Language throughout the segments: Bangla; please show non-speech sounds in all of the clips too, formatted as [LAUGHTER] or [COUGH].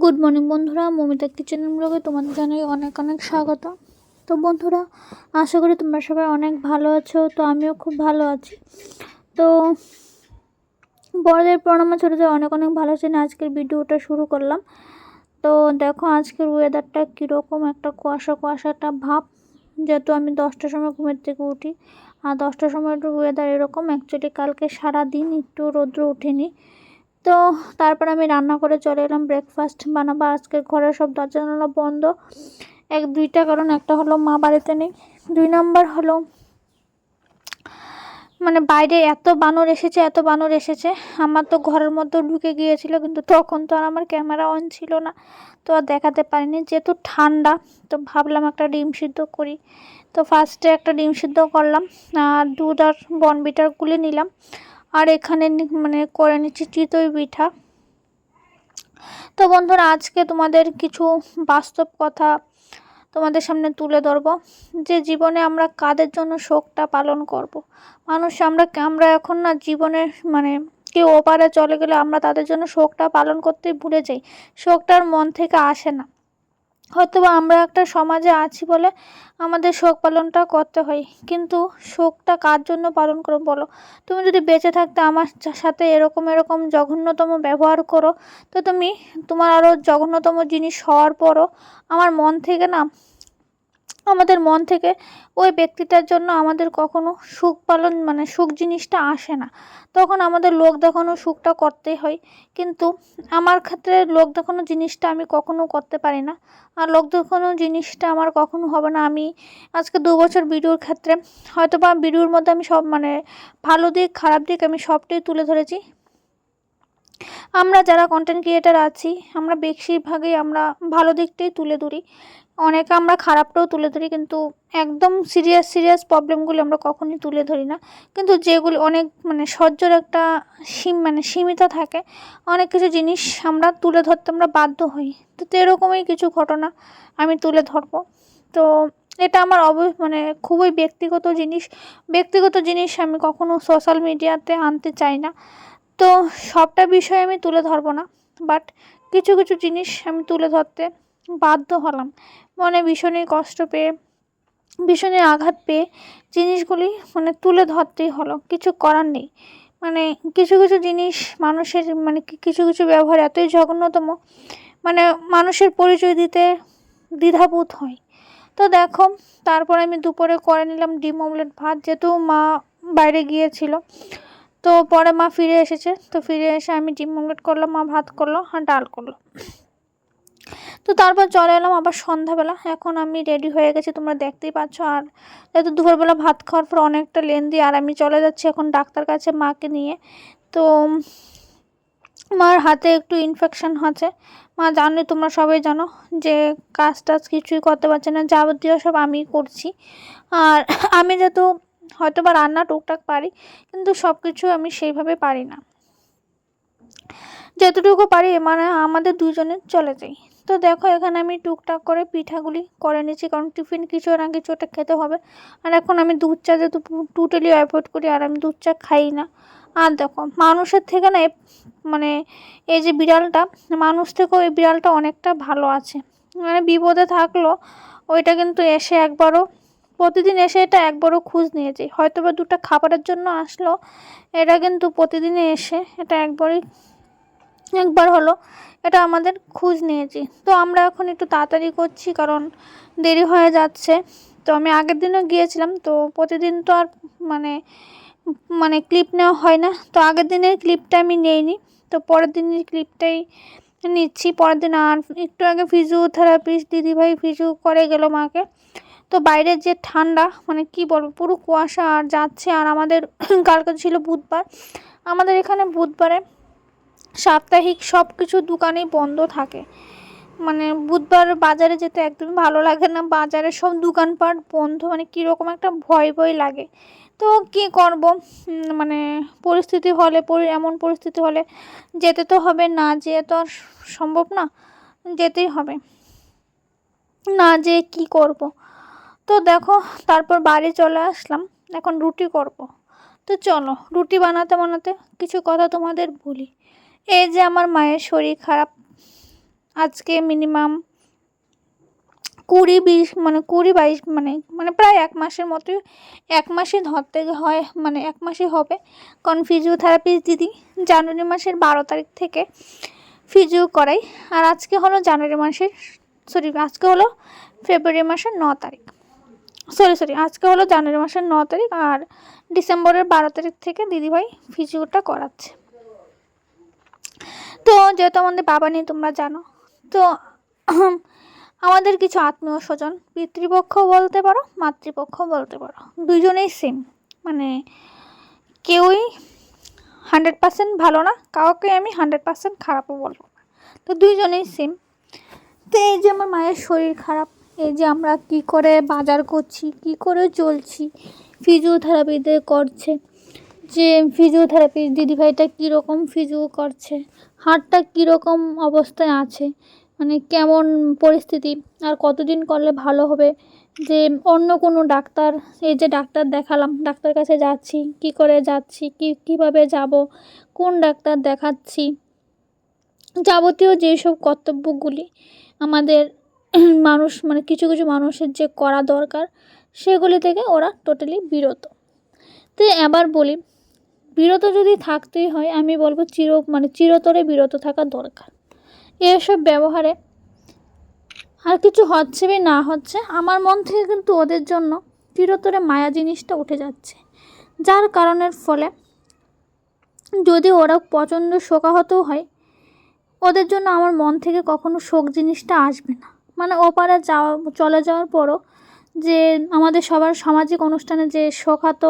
গুড মর্নিং বন্ধুরা। মমিতা কিচেন ব্লগে তোমাদের জানাই অনেক অনেক স্বাগত। তো বন্ধুরা, আশা করি তোমরা সবাই অনেক ভালো আছো, তো আমিও খুব ভালো আছি। তো বড়দের প্রণামা ছোটোদের অনেক অনেক ভালো আছেন। আজকের ভিডিওটা শুরু করলাম। তো দেখো, আজকের ওয়েদারটা কীরকম একটা কুয়াশা কুয়াশা একটা ভাব। যেহেতু আমি দশটার সময় ঘুমের থেকে উঠি, আর দশটার সময় একটু ওয়েদার এরকম। অ্যাকচুয়ালি কালকে সারা দিন একটু রৌদ্র ওঠেনি। তো তারপর আমি রান্না করে চলে এলাম ব্রেকফাস্ট বানাবো। আজকে ঘরের সব দরজা জানালা বন্ধ। এক, দুইটা, কারণ একটা হলো মা বাড়িতে নেই। দুই নম্বর হলো মানে বাইরে এত বানর এসেছে, এত বানর এসেছে। আমার তো ঘরের মধ্যে ঢুকে গিয়েছিল, কিন্তু তখন তো আর আমার ক্যামেরা অন ছিল না। তো আর দেখাতে পারিনি। যেহেতু ঠান্ডা, তো ভাবলাম একটা ডিম সিদ্ধ করি। তো ফার্স্টে একটা ডিম সিদ্ধ করলাম, আর দুধ আর বনবিটার গুলে নিলাম। আর এখানে মানে করে নিচ্ছি চিতই পিঠা। তো বন্ধুরা, আজকে তোমাদের কিছু বাস্তব কথা তোমাদের সামনে তুলে ধরব। যে জীবনে আমরা কাদের জন্য শোকটা পালন করব। মানুষ, আমরা আমরা এখন না জীবনের মানে কেউ ওপারে চলে গেলে আমরা তাদের জন্য শোকটা পালন করতেই ভুলে যাই। শোকটার মন থেকে আসে না। হয়তো আমরা একটা সমাজে আছি বলে আমাদের শোক পালনটা করতে হয়। কিন্তু শোকটা কার জন্য পালন করো বলো? তুমি যদি বেঁচে থাকতে আমার সাথে এরকম এরকম জঘন্যতম ব্যবহার করো, তো তুমি তোমার আরও জঘন্যতম জিনিস হওয়ার পরও আমার মন থেকে না আমাদের মন থেকে ওই ব্যক্তিটার জন্য আমাদের কখনো সুখ পালন মানে সুখ জিনিসটা আসে না। তখন আমাদের লোক দেখানো সুখটা করতেই হয়। কিন্তু আমার ক্ষেত্রে লোক দেখানো জিনিসটা আমি কখনো করতে পারি না। আর লোক দেখানো জিনিসটা আমার কখনো হবে না। আমি আজকে দু বছর ভিডিওর ক্ষেত্রে হয়তো বা ভিডিওর মধ্যে আমি সব মানে ভালো দিক, খারাপ দিক আমি সবটাই তুলে ধরেছি। আমরা যারা কন্টেন্ট ক্রিয়েটার আছি, আমরা বেশিরভাগই আমরা ভালো দিকটাই তুলে ধরি। অনেকে আমরা খারাপটাও তুলে ধরি, কিন্তু একদম সিরিয়াস সিরিয়াস প্রবলেমগুলো আমরা কখনই তুলে ধরি না। কিন্তু যেগুলি অনেক মানে সহ্যর একটা সীম মানে সীমিত থাকে, অনেক কিছু জিনিস আমরা তুলে ধরতে আমরা বাধ্য হই। তো এরকমই কিছু ঘটনা আমি তুলে ধরবো। তো এটা আমার অব মানে খুবই ব্যক্তিগত জিনিস। ব্যক্তিগত জিনিস আমি কখনো সোশ্যাল মিডিয়াতে আনতে চাই না। তো সবটা বিষয় আমি তুলে ধরবো না বাট কিছু কিছু জিনিস আমি তুলে ধরতে বাধ্য হলাম। মনে ভীষণই কষ্ট পেয়ে, ভীষণই আঘাত পেয়ে জিনিসগুলি মানে তুলে ধরতেই হলো, কিছু করার নেই। মানে কিছু কিছু জিনিস মানুষের মানে কিছু কিছু ব্যবহার এতই জঘন্যতম মানে মানুষের পরিচয় দিতে দ্বিধাবোধ হয়। তো দেখো, তারপর আমি দুপুরে করে নিলাম ডিম অমলেট ভাত, যেহেতু মা বাইরে গিয়েছিল তো পরে মা ফিরে এসেছে। তো ফিরে এসে আমি ডিম অমলেট করলাম, মা ভাত করল, আর ডাল করল। তো তারপর চলে এলাম আবার সন্ধ্যাবেলা। এখন আমি রেডি হয়ে গেছি, তোমরা দেখতেই পাচ্ছ। আর যেহেতু দুপুরবেলা ভাত খাওয়ার পর অনেকটা লেন্দি আর আমি চলে যাচ্ছি এখন ডাক্তার কাছে মাকে নিয়ে। তো মার হাতে একটু ইনফেকশন আছে। মা জানো তোমরা সবাই জানো যে কাজ টাজ কিছুই করতে পারছে না। যাবতীয় সব আমি করছি। আর আমি যেহেতু হয়তো বা রান্না টুকটাক পারি, কিন্তু সব কিছু আমি সেইভাবে পারি না। যতটুকু পারি মানে আমাদের দুজনের চলে যাই। তো দেখো, এখানে আমি টুকটাক করে পিঠাগুলি করে নিচ্ছি কারণ টিফিন কিছু না কিছু ওটা খেতে হবে। আর এখন আমি দুধ চা যেহেতু টোটালি অ্যাভয়েড করি, আর আমি দুধ চা খাই না। আর দেখো, মানুষের থেকে না মানে এই যে বিড়ালটা, মানুষ থেকেও এই বিড়ালটা অনেকটা ভালো আছে। মানে বিপদে থাকল, ওইটা কিন্তু এসে একবারও প্রতিদিন এসে এটা একবারও খোঁজ নিয়ে যায় হয়তো বা দুটা খাবারের জন্য আসলো। এটা কিন্তু প্রতিদিনে এসে এটা একবারই, একবার হলো। এটা আমাদের খোঁজ নিয়েছি। তো আমরা এখন একটু তাড়াতাড়ি করছি কারণ দেরি হয়ে যাচ্ছে। তো আমি আগের দিনও গিয়েছিলাম। তো প্রতিদিন তো আর মানে মানে ক্লিপ নেওয়া হয় না। তো আগের দিনের ক্লিপটা আমি নেইনি। তো পরের দিনের ক্লিপটাই নিচ্ছি। পরের দিন আর একটু আগে ফিজিওথেরাপিস্ট দিদিভাই ফিজিও করে গেল মাকে। তো বাইরের যে ঠান্ডা মানে কি বলব, পুরো কুয়াশা আর যাচ্ছে আর আমাদের [CLEARS THROAT] কালকে ছিল বুধবার। আমাদের এখানে বুধবারে সাপ্তাহিক সব কিছু দোকানেই বন্ধ থাকে। মানে বুধবার বাজারে যেতে একদমই ভালো লাগে না, বাজারে সব দোকানপাট বন্ধ মানে কীরকম একটা ভয় ভয় লাগে। তো কি করব? মানে পরিস্থিতি হলে এমন পরিস্থিতি হলে যেতে তো হবে, না যেয়ে তো আর সম্ভব না, যেতেই হবে। না যে কি করব? তো দেখো, তারপর বাড়ি চলে আসলাম। এখন রুটি করব। তো চলো, রুটি বানাতে বানাতে কিছু কথা তোমাদের বলি। এই যে আমার মায়ের শরীর খারাপ, আজকে মিনিমাম কুড়ি বিশ মানে কুড়ি বাইশ মানে মানে প্রায় এক মাসের মতোই এক মাসই ধরতে হয় মানে এক মাসই হবে। কারণ ফিজিওথেরাপি দিদি জানুয়ারি মাসের বারো তারিখ থেকে ফিজিও করাই আর আজকে হলো জানুয়ারি মাসের সরি আজকে হলো ফেব্রুয়ারি মাসের ন তারিখ। সরি সরি আজকে হলো জানুয়ারি মাসের ন তারিখ আর ডিসেম্বরের বারো তারিখ থেকে দিদিভাই ফিজিওটা করাচ্ছে। তো যেহেতু আমাদের বাবা নেই, তোমরা জানো। তো আমাদের কিছু আত্মীয় স্বজন, পিতৃপক্ষ বলতে পারো, মাতৃপক্ষ বলতে পারো দুজনেই সেম মানে কেউই হান্ড্রেড পার্সেন্ট ভালো না, কাউকে আমি হান্ড্রেড পার্সেন্ট খারাপও বলব না। তো দুইজনেই সেম তো এই যে আমার মায়ের শরীর খারাপ এই যে আমরা কি করে বাজার করছি, কি করে চলছি ফিজিওথেরাপিতে করছে। যে ফিজিওথেরাপি দিদিভাইটা কীরকম ফিজিও করছে, হাড়টা কীরকম অবস্থায় আছে মানে কেমন পরিস্থিতি, আর কতদিন করলে ভালো হবে, যে অন্য কোনো ডাক্তার, এই যে ডাক্তার দেখালাম, ডাক্তার কাছে যাচ্ছি, কি করে যাচ্ছি, কী, কীভাবে যাব, কোন ডাক্তার দেখাচ্ছি, যাবতীয় যেসব কর্তব্যগুলি আমাদের [CLEARS THROAT] মানুষ মানে কিছু কিছু মানুষের যে করা দরকার, সেগুলি থেকে ওরা টোটালি বিরত। তো এবার বলি, বিরত যদি থাকতেই হয়, আমি বলব চির মানে চিরতরে বিরত থাকা দরকার। এসব ব্যবহারে আর কিছু হচ্ছে বা না হচ্ছে, আমার মন থেকে কিন্তু ওদের জন্য চিরতরে মায়া জিনিসটা উঠে যাচ্ছে। যার কারণের ফলে যদি ওরা প্রচণ্ড শোকাহতও হয়, ওদের জন্য আমার মন থেকে কখনো শোক জিনিসটা আসবে না। মানে ওপারে যাওয়া, চলে যাওয়ার পরও যে আমাদের সবার সামাজিক অনুষ্ঠানে যে শোকাত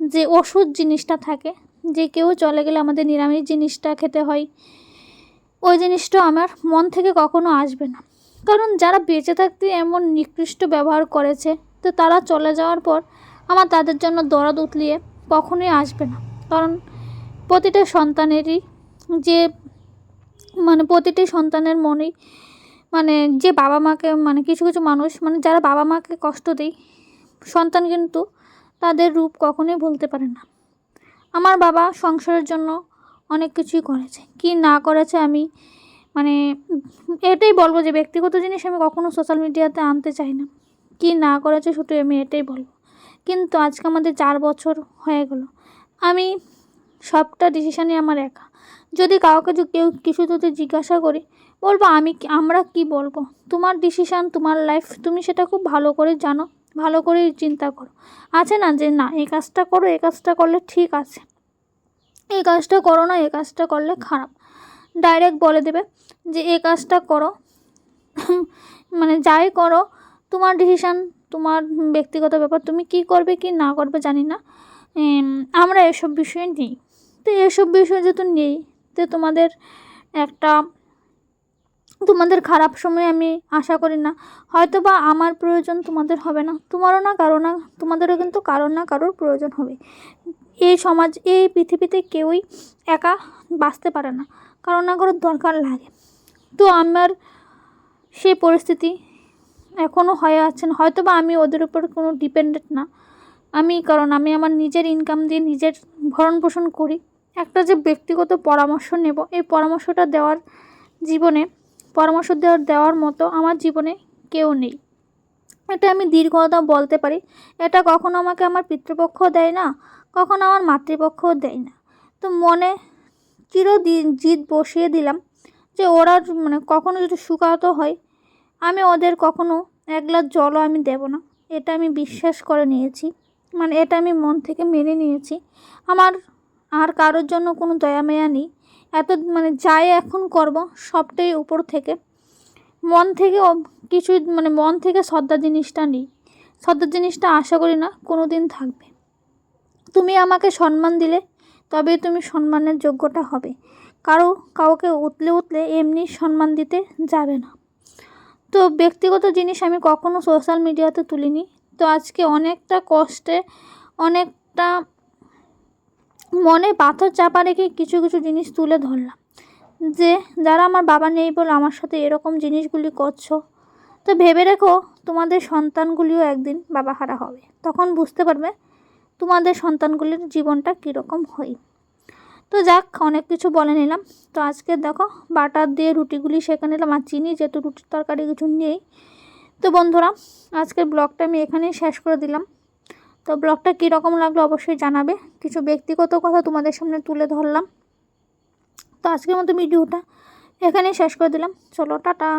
যে ওষুধ জিনিসটা থাকে, যে কেউ চলে গেলে আমাদের নিরামিষ জিনিসটা খেতে হয়, ওই জিনিসটা আমার মন থেকে কখনো আসবে না। কারণ যারা বেঁচে থাকতে এমন নিকৃষ্ট ব্যবহার করেছে, তো তারা চলে যাওয়ার পর আমার তাদের জন্য দরদ উতলিয়ে কখনোই আসবে না। কারণ প্রতিটা সন্তানেরই যে মানে প্রতিটি সন্তানের মনেই মানে যে বাবা মাকে মানে কিছু কিছু মানুষ মানে যারা বাবা মাকে কষ্ট দেয়, সন্তান কিন্তু তাদের রূপ কখনোই ভুলতে পারে না। আমার বাবা সংসারের জন্য অনেক কিছুই করেছে। কি না করেছে আমি মানে এটাই বলব যে ব্যক্তিগত জিনিস আমি কখনো সোশ্যাল মিডিয়াতে আনতে চাই না। কি না করেছে শুধু আমি এটাই বলব। কিন্তু আজকে আমাদের চার বছর হয়ে গেল। আমি সবটা ডিসিশানই আমার একা। যদি কাউকে কেউ কিছু যদি জিজ্ঞাসা করি, বলব, আমি আমরা কি বলব? তোমার ডিসিশান তোমার লাইফ তুমি সেটা খুব ভালো করে জানো, ভালো করেই চিন্তা করো। আছে না যে, না, এই কাজটা করো, এই কাজটা করলে ঠিক আছে। এই কাজটা করো না, এই কাজটা করলে খারাপ। ডাইরেক্ট বলে দেবে যে, এই কাজটা করো। [LAUGHS] মানে যাই করো, তোমার ডিসিশান তোমার ব্যক্তিগত ব্যাপার, তুমি কি করবে, কি না করবে জানি না। আমরা এসব বিষয়ে নেই। তো এসব বিষয় যেহেতু নেই তো তোমাদের একটা, তোমাদের খারাপ সময় আমি আশা করি না। হয়তো বা আমার প্রয়োজন তোমাদের হবে না। তোমারও না, কারও না, তোমাদেরও কিন্তু কারোর না কারোর প্রয়োজন হবে। এই সমাজ, এই পৃথিবীতে কেউই একা বাঁচতে পারে না। কারও না কারোর দরকার লাগে। তো আমার সেই পরিস্থিতি এখনও হয়ে আছে না। হয়তো বা আমি ওদের উপর কোনো ডিপেন্ডেন্ট না। আমি, কারণ আমি আমার নিজের ইনকাম দিয়ে নিজের ভরণ পোষণ করি। একটা যে ব্যক্তিগত পরামর্শ নেব, এই পরামর্শটা দেওয়ার জীবনে, পরামর্শ দেওয়ার দেওয়ার মতো আমার জীবনে কেউ নেই। এটা আমি দীর্ঘতা বলতে পারি, এটা কখনো আমাকে আমার পিতৃপক্ষ দেয় না, কখনো আমার মাতৃপক্ষও দেয় না। তো মনে চিরদিন জিদ বসিয়ে দিলাম যে ওরা মানে কখনো যদি শুকাহত হয়, আমি ওদের কখনো এক গ্লাস জলও আমি দেব না। এটা আমি বিশ্বাস করে নিয়েছি মানে এটা আমি মন থেকে মেনে নিয়েছি। আমার আর কারোর জন্য কোনো দয়া মায়া নেই। এত মানে যাই এখন করব, সবটাই উপর থেকে। মন থেকে কিছু মানে মন থেকে শ্রদ্ধা জিনিসটা নেই। শ্রদ্ধা জিনিসটা আশা করি না কোনো দিন থাকবে। তুমি আমাকে সম্মান দিলে তবে তুমি সম্মানের যোগ্যটা হবে। কারও কাউকে উতলে উতলে এমনি সম্মান দিতে যাবে না। তো ব্যক্তিগত জিনিস আমি কখনো সোশ্যাল মিডিয়াতে তুলিনি। তো আজকে অনেকটা কষ্টে, অনেকটা মনে পাথর চাপা রেখে কিছু কিছু জিনিস তুলে ধরলাম। যে, যারা আমার বাবা নেই বলে আমার সাথে এরকম জিনিসগুলি করছ, তো ভেবে রেখো তোমাদের সন্তানগুলিও একদিন বাবা হারা হবে। তখন বুঝতে পারবে তোমাদের সন্তানগুলির জীবনটা কীরকম হয়। তো যাক, অনেক কিছু বলে নিলাম। তো আজকে দেখো, বাটার দিয়ে রুটিগুলি সেঁকে নিলাম আর চিনি, যেহেতু রুটির তরকারি কিছু নেই। তো বন্ধুরা, আজকের ব্লগটা আমি এখানেই শেষ করে দিলাম। তো ব্লগটা কীরকম লাগল অবশ্যই জানাবে। কিছু ব্যক্তিগত কথা তোমাদের সামনে তুলে ধরলাম। তো আজকের মতো ভিডিওটা এখানেই শেষ করে দিলাম। চলো, টাটা।